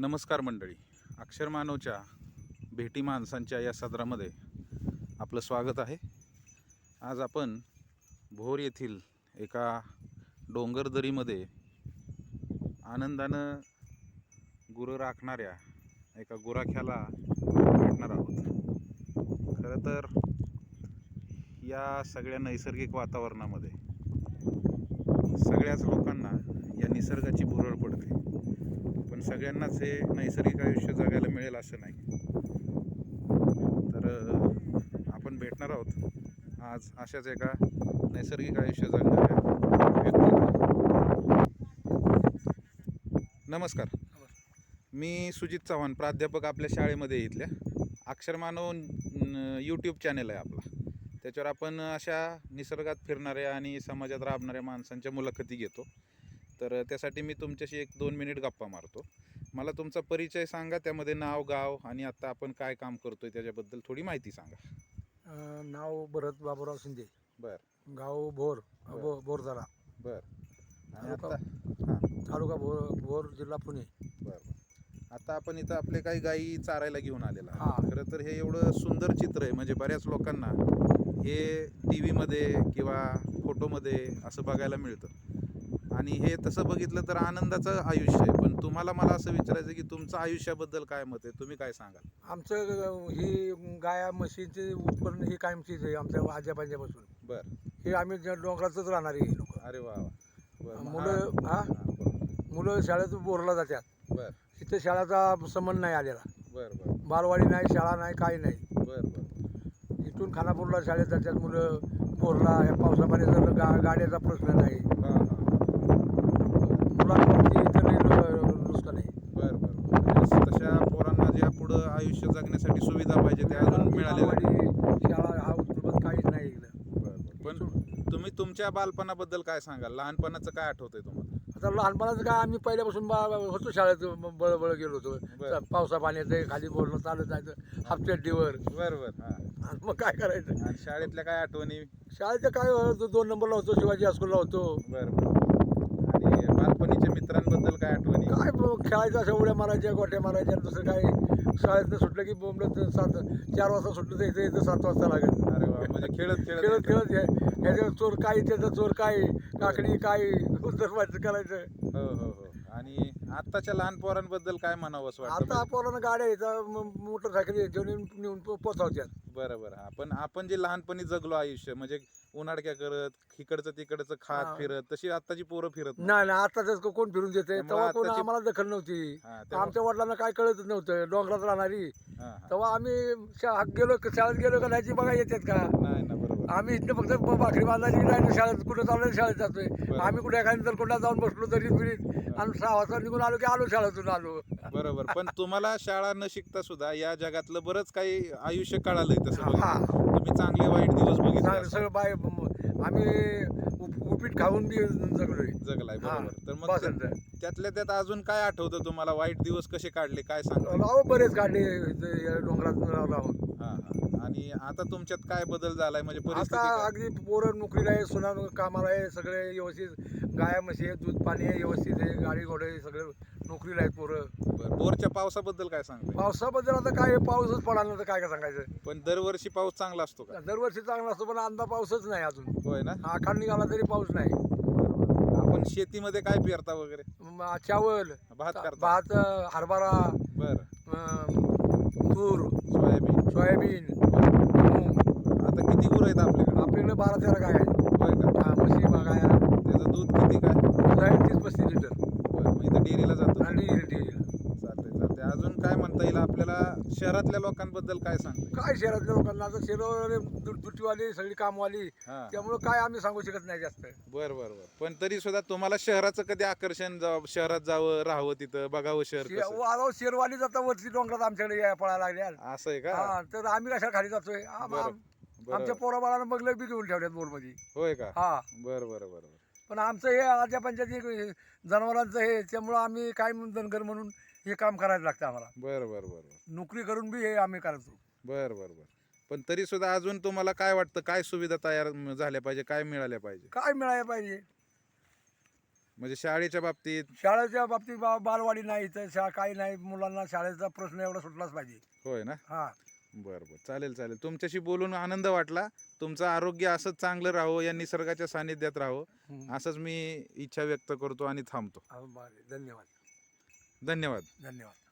नमस्कार मंडळी. अक्षर मानवच्या भेटी माणसांच्या या सदरामध्ये आपलं स्वागत आहे. आज आपण भोर येथील एका डोंगरदरीमध्ये आनंदानं गुरं राखणाऱ्या एका गुराख्याला भेटणार आहोत. खरं तर या सगळ्या नैसर्गिक वातावरणामध्ये सगळ्याच लोकांना या निसर्गाची भुरळ पडते. पण सगळ्यांनाच हे नैसर्गिक आयुष्य जगायला मिळेल असं नाही. तर आपण भेटणार आहोत. आज अशाच एका नैसर्गिक आयुष्य जगणाऱ्या नमस्कार. मी सुजित चव्हाण प्राध्यापक आपल्या शाळेमध्ये इथल्या. अक्षरमानव यूट्यूब चॅनल आहे आपला. त्याच्यावर आपण अशा निसर्गात फिरणाऱ्या आणि समाजात राबणाऱ्या माणसांच्या मुलाखती घेतो. तर त्यासाठी मी तुमच्याशी एक दोन मिनिट गप्पा मारतो. मला तुमचा परिचय सांगा त्यामध्ये नाव गाव आणि आता आपण काय काम करतोय त्याच्याबद्दल थोडी माहिती सांगा. नाव भरत बाबूराव शिंदे. बर. गाव भोर बर. भो- भोरझारा. बर. आणि तालुका आता? हां. तालुका भोर भोर जिल्हा पुणे. बर आता आपण इथं आपले काही गायी चारायला घेऊन आलेला. हां. खरं तर हे एवढं सुंदर चित्र आहे. म्हणजे बऱ्याच लोकांना हे टी व्हीमध्ये किंवा फोटोमध्ये असं बघायला मिळतं. आणि हे तसं बघितलं तर आनंदाचं आयुष्य आहे. पण तुम्हाला मला असं विचारायचं की तुमचं आयुष्याबद्दल काय मत आहे? तुम्ही काय सांगाल? आमचं ही गाया म्हशीचे उत्पन्न ही कायमचीच आहे आमच्या आजोबांच्यापासून. बर. हे आम्ही डोंगरातच राहणारे लोक. अरे वा वा. बर मग मुलं हा- हा? हा. मुलं शाळेत बोरला जातात. बर. तिथे शाळेचा संबंध नाही आलेला. बर बर. बालवाडी नाही शाळा नाही काही नाही. बर बर. इथून खानापूरला शाळेत जातात मुलं. बोरला ह्या पावसा पाण्याचा गा गाड्याचा प्रश्न नाही. हा हा मुलांवरती इथं नाही नु- नुसतं नाही बर बर म्हणजे तशा पोरांना ज्या पुढं आयुष्य जगण्यासाठी सुविधा पाहिजे त्या अजून मिळालेल्या नाही. बालवाडी, शाळा हा उत्पन्न काहीच नाही इकडं बर, बर. पण तुम्ही तुमच्या बालपणाबद्दल काय सांगाल? लहानपणाचं काय आठवतंय तुम्हाला? आता लहानपणाचं काय आम्ही पहिल्यापासून बा होतो शाळेत बळ बळ गेलो बरं. होतो पावसा पाण्याचं खाली बोलणं चालत जायचं हापचड्डीवर बर बर हा. आणि मग काय करायचं? आणि शाळेतल्या काय आठवणी? शाळेचं काय होतं, दोन नंबरला होतो शिवाजी हायस्कूलला होतो. बर बर. आणि बालपणीच्या मित्रांबद्दल काय आठवणी? काय ब- खेळायचं अशा उड्या मारायच्या गोट्या मारायच्या आणि दुसरं काय? शाळेतनं सुटलं की बोंबलं सात चार वाजता सुटलं तर इथं इथं सात वाजता लागेल. अरे वा म्हणजे खेळत खेळत खेळत खेळत हे- ह्याच्यावर चोर काय त्याचा चोर काय काकडी काय उदरवायचं करायचं. हो हो हो. आणि आत्ताच्या लहान पोरांबद्दल काय म्हणावं असं वाटतं? आता पोरांना गाड्या येतात मोटरसायकल घेऊन नेऊन बरं बरं. हा पण आपण जे लहानपणी जगलो आयुष्य म्हणजे उन्हाडक्या करत इकडचं तिकडचं खात. फिरत तशी आत्ताची पोरं फिरत नाही. नाही आता तर कोण फिरून देते त्यामुळे तेव्हा कोण आताची- आम्हाला दखल नव्हती. हा, तेव्हा- आमच्या वडिलांना काय कळतच नव्हतं डोंगरात राहणारी. हा, हा. तेव्हा आम्ही शा- गेलो शाळेत गेलो का नाही बघा येतात का? नाही ना आम्ही इथं फक्त भाकरी बांधायची नाही शाळेत कुठं चाललं शाळेत जातोय. आम्ही कुठे एखाद्या कोणा जाऊन बसलो तरी आणि सहा वाजता निघून आलो की आलो शाळेतून आलो. बरोबर. पण तुम्हाला शाळा न शिकता सुद्धा या जगातलं बरंच काही आयुष्य कळालंय तसं हा. तुम्ही चांगले वाईट दिवस बघितले. सगळं बाय आम्ही उप- उपीट खाऊन बी जगलोय. जगलाय हा, बरोबर. तर मग त्यातल्या त्यात अजून काय आठवतं तुम्हाला? वाईट दिवस कसे काढले? काय सांगता राव बरेच काढले डोंगरात राहून आणि आता तुमच्यात काय बदल झालाय? म्हणजे आता? अगदी पोरं नोकरीला आहे सुना कामाला आहे सगळे व्यवस्थित गाया म्हशी आहे, दूध पाणी आहे व्यवस्थित आहे गाडी घोडे सगळे नोकरीला आहेत पोरं. बरं. बोरच्या पावसाबद्दल काय सांगताय? पावसाबद्दल आता काय पाऊसच पडला तर काय काय सांगायचं? पण दरवर्षी पाऊस चांगला असतो का? दरवर्षी चांगला असतो पण अंदा पाऊसच नाही अजून. होय ना? आखाड निघाला तरी पाऊस नाही. आपण शेतीमध्ये काय पेरता वगैरे? म- चावल भात करता. भात हरभरा बर. अं, तूर सोयाबीन. सोयाबीन. मूग आता किती गुरं आहेत आपल्याकडे? आपल्याकडे बारा तेरा गाय आहेत. होय का? हा, म्हशी गाया त्याचं दूध किती काय? दूध आहे तीस पस्तीस लिटर. मग इथं डेअरीला जातो. आणि डेअरी अजून काय म्हणता येईल? आपल्याला शहरातल्या लोकांबद्दल काय सांगता काय शहरातल्या लोकांना? आता सगळी कामवाली हा. त्यामुळं काय आम्ही सांगू शकत नाही जास्त. बर बर बर. पण तरी सुद्धा तुम्हाला शहराचं कधी आकर्षण जाव- शहरात जावं राहावं तिथं बघावं शहर कसं? आता शेरवाली जाता वरती डोंगरात आमच्याकडे या पळायला लागल्या असं आहे का? हा तर आम्ही कशा खाली जातोय? आम- बरं. आम- बरं. आमच्या पोराबाळानं मगलं बी घेऊन ठेवल्यात बोरमध्ये. होय का? हा. बर बर बर बर. पण आमचं हे आजच्या पंचायती जनावरांचं हे त्यामुळं आम्ही काय म्हणून धनगर म्हणून हे काम करायला लागतं आम्हाला. बर बर बर नोकरी करून बी हे आम्ही करतो बर बर बर. पण तरी सुद्धा अजून तुम्हाला काय वाटतं काय सुविधा तयार म- झाल्या पाहिजे काय मिळाल्या पाहिजे? काय मिळायला पाहिजे? म्हणजे शाळेच्या बाबतीत? शाळेच्या बाबतीत बा बालवाडी नाही इथं शा काही नाही. मुलांना शाळेचा प्रश्न एवढा सुटलाच पाहिजे. होय ना? हा. बरं बरं. चालेल चालेल. तुमच्याशी बोलून आनंद वाटला. तुमचं आरोग्य असंच चांगलं राहो या निसर्गाच्या सानिध्यात राहो हम्म. असंच मी इच्छा व्यक्त करतो आणि थांबतो. हा, बरं. धन्यवाद. धन्यवाद. धन्यवाद.